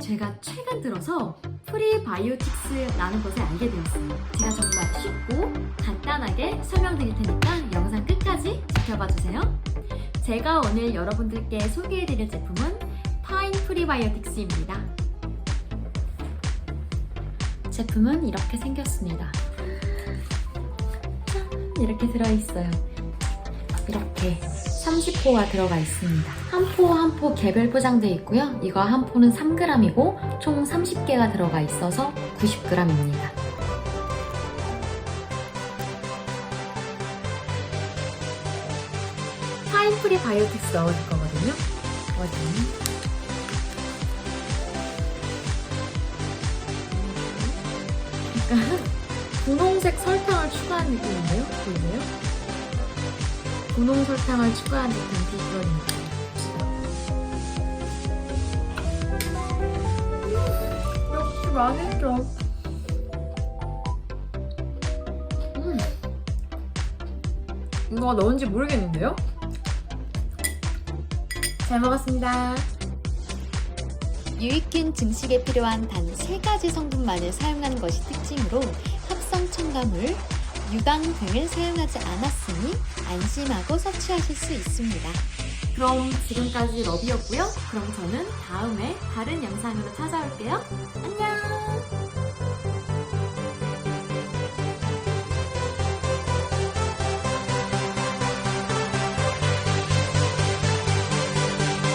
제가 최근 들어서 프리바이오틱스라는 것을 알게 되었어요. 제가 정말 쉽고 간단하게 설명드릴 테니까 영상 끝까지 지켜봐 주세요. 제가 오늘 여러분들께 소개해드릴 제품은 파인 프리바이오틱스입니다. 제품은 이렇게 생겼습니다. 짠! 이렇게 들어있어요. 이렇게 30포가 들어가 있습니다. 한 포 한 포 개별 포장되어 있고요. 이거 한 포는 3g이고 총 30개가 들어가 있어서 90g입니다. 파인프리 바이오틱스 넣어줄 거거든요. 어디? 약간 분홍색 설탕을 추가한 느낌인데요? 보이세요? 분홍 설탕을 추가한 듯한 비주얼입니다. 역시 맛있죠? 음. 이거 넣은지 모르겠는데요? 잘 먹었습니다. 유익균 증식에 필요한 단세 가지 성분만을 사용하는 것이 특징으로 합성 첨가물, 유당 등을 사용하지 않았으니 안심하고 섭취하실 수 있습니다. 그럼 지금까지 러비였고요. 그럼 저는 다음에 다른 영상으로 찾아올게요. 안녕!